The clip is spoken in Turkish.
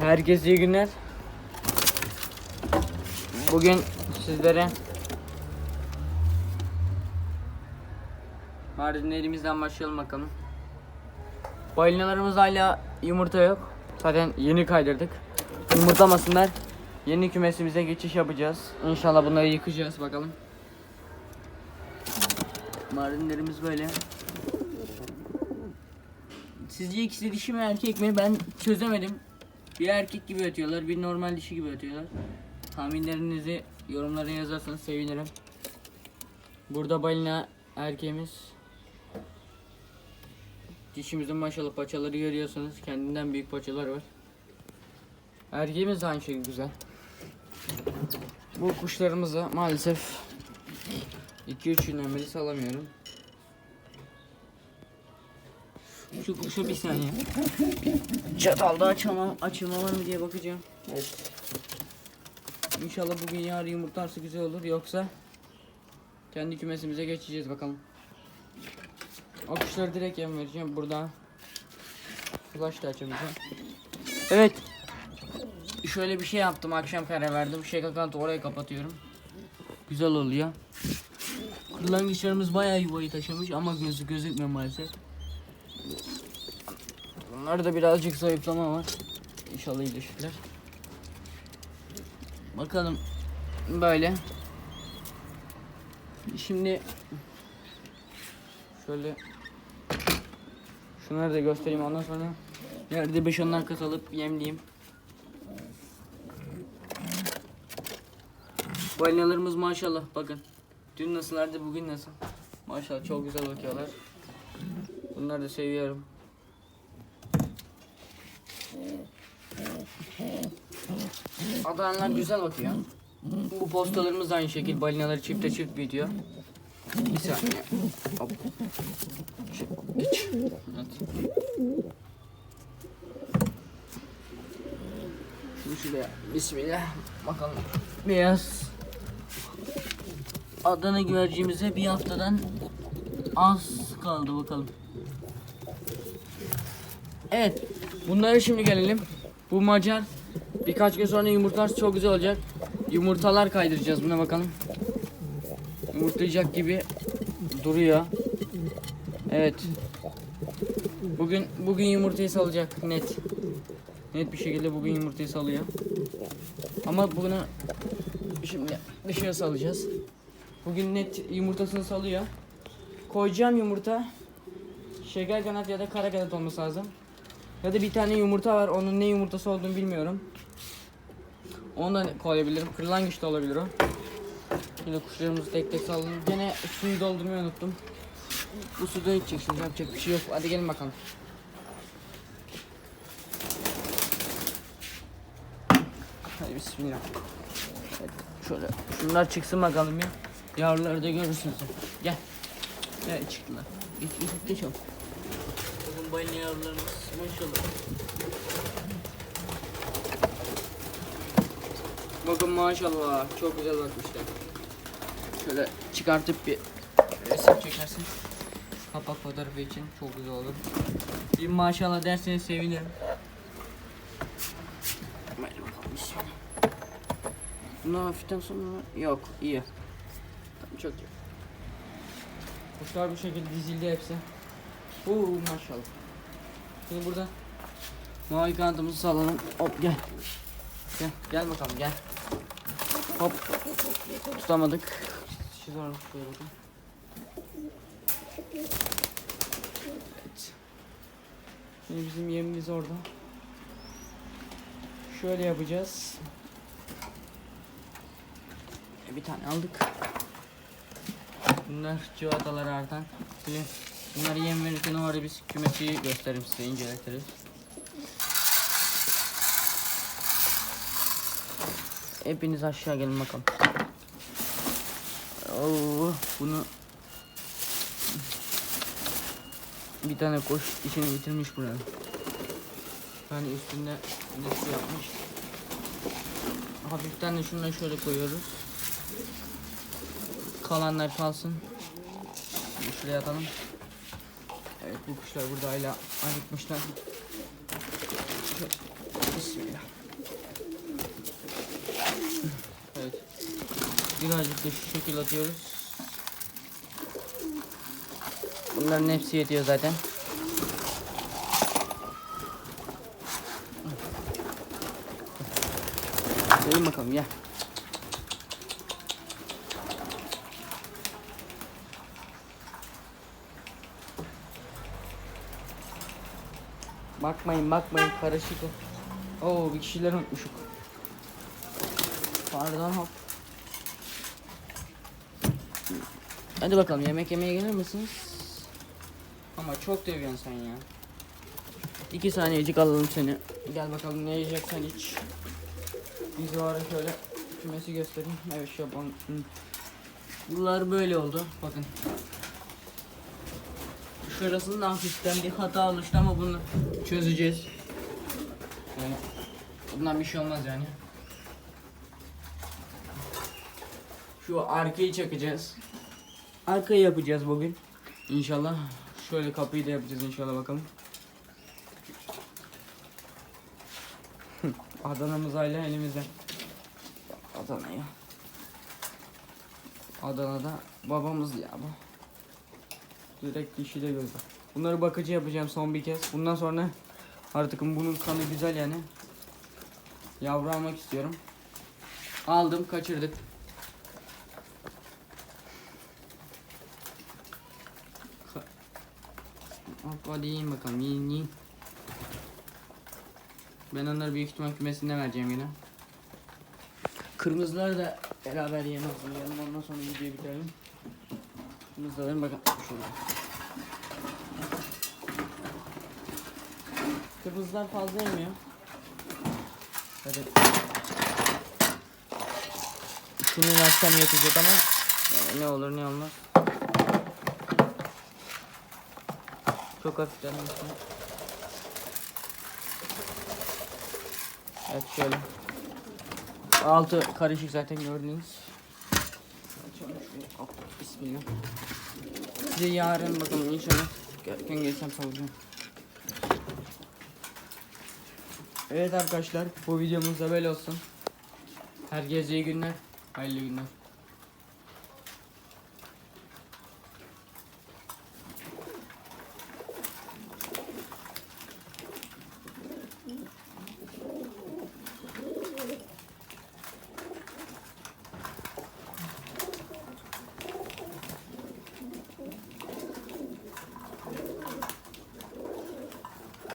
Herkese iyi günler. Bugün sizlere Mardin elimizden başlayalım bakalım. Balinalarımız hala yumurta yok. Zaten yeni kaydırdık. Yumurtlamasınlar. Yeni kümesimize geçiş yapacağız. İnşallah bunları yıkacağız bakalım. Mardinlerimiz böyle. Sizce ikisi dişi mi erkek mi? Ben çözemedim. Bir erkek gibi ötüyorlar, bir normal dişi gibi ötüyorlar. Tahminlerinizi yorumlara yazarsanız sevinirim. Burada balina erkeğimiz. Dişimizin maşallah paçaları görüyorsunuz. Kendinden büyük paçalar var. Erkeğimiz de aynı şey güzel. Bu kuşlarımızı maalesef 2-3 günden beri salamıyorum. Şu kuşu bir saniye. Çatalda açılma, açılma var mı diye bakacağım. Evet. İnşallah bugün yarın yumurtlarsa güzel olur. Yoksa kendi kümesimize geçeceğiz bakalım. O kuşları direkt yem vereceğim. Burada flash da açamayacağım. Evet. Şöyle bir şey yaptım. Akşam karar verdim. Şaka kantı oraya kapatıyorum. Güzel oluyor. Kırlangıçlarımız bayağı yuvayı taşımış ama gözü gözükmüyor maalesef. Bunlarda birazcık zayıflama var. İnşallah iyileşirler. Bakalım böyle. Şimdi şöyle şunları da göstereyim ondan sonra yerde 5 onlar kas alıp yemleyeyim. Balinalarımız maşallah bakın. Dün nasıllardı bugün nasıl? Maşallah çok güzel bakıyorlar. Bunları da seviyorum. Adanlar güzel bakıyor. Bu postalarımız da aynı şekilde balinaları çifte çift büyütüyor. Bir saniye. Hop. Geç. Evet. Şunu şuraya. Bismillah. Bakalım. Beyaz. Adana güvercimize bir haftadan az kaldı bakalım. Evet. Bunlara şimdi gelelim. Bu Macar birkaç gün sonra yumurtlar çok güzel olacak. Yumurtalar kaydıracağız buna bakalım. Yumurtlayacak gibi duruyor. Evet. Bugün bugün yumurtayı salacak net. Net bir şekilde bugün yumurtayı salıyor. Ama bunu şimdi dışarı salacağız. Bugün net yumurtasını salıyor. Koyacağım yumurta şeker kanat ya da kara kanat olması lazım. Ya da bir tane yumurta var. Onun ne yumurtası olduğunu bilmiyorum. Onu da koyabilirim. Kırlangıç da olabilir o. Şimdi kuşlarımızı tek tek sallalım. Gene suyu doldurmayı unuttum. Bu suda içecek şimdi yapacak bir şey yok. Hadi gelin bakalım. Hadi bismillah. Evet, şöyle şunlar çıksın bakalım ya. Yavruları da görürsünüz. Gel. Gel çıktılar. Geç geç geç ol. Balina yavrularımız maşallah. Bakın maşallah çok güzel bakmışlar. Şöyle çıkartıp bir resim çekersin. Kapak fotoğrafı için çok güzel olur. Bir maşallah derseniz sevinirim. Bunu hafiften sonra yok iyi. Tamam, çok iyi. Kuşlar bu şekilde dizildi hepsi. Oo maşallah. Şimdi burada mavi kanadımızı sallalım. Hop gel. Gel gel bakalım gel. Hop. Tutamadık. Şu var şöyle bakın. Evet. Şimdi bizim yemimiz orada. Şöyle yapacağız. Bir tane aldık. Bunlar civatalar artan. Şimdi bunları yem verirken o ara biz kümesi gösteririm size inceletiriz. Hepiniz aşağı gelin bakalım. Oo, bunu bir tane koş içini bitirmiş buranın. Yani üstünde ne su yapmış. Hafiften de şunu şöyle koyuyoruz. Kalanlar kalsın. Şuraya atalım. Evet bu kuşlar burada hala acıkmışlar. Bismillah. Evet. Birazcık da şu şekil atıyoruz. Bunların hepsi yetiyor zaten. Gelin bakalım gel. Bakmayın bakmayın karışık. o. Oo bir kişiler unutmuşuk. Pardon hop. Hadi bakalım yemek yemeye gelir misiniz? Ama çok dövüyorsun sen ya. İki saniyecik alalım seni. Gel bakalım ne yiyeceksen iç. Biz o şöyle kümesi göstereyim. Evet şu yapalım. Bunlar böyle oldu. Bakın. Şurasında hafiften bir hata oluştu ama bunu çözeceğiz. Yani bundan bir şey olmaz yani. Şu arkayı çakacağız. Arkayı yapacağız bugün. İnşallah. Şöyle kapıyı da yapacağız inşallah bakalım. Adana'mız hala elimizde. Adana'ya. Adana'da babamız ya bu. Direkt dişi de gözü. Bunları bakıcı yapacağım son bir kez. Bundan sonra artık bunun kanı güzel yani. Yavru almak istiyorum. Aldım kaçırdık. Ka- Hop hadi yiyin bakalım yiyin yiyin. Ben onları büyük ihtimal kümesinde vereceğim yine. Kırmızıları da beraber hazırlayalım. Ondan sonra videoyu bitirelim. Kırmızıların bakın şurada. Kırmızılar fazla yemiyor. Hadi. Şunu versem yetecek ama e, ne olur ne olmaz. Çok hafiften mesela. Evet şöyle. Altı karışık zaten gördünüz. Bismillah. Size yarın bakalım inşallah. Gerken gelsem salacağım. Evet arkadaşlar bu videomuz da böyle olsun. Herkese iyi günler. Hayırlı günler.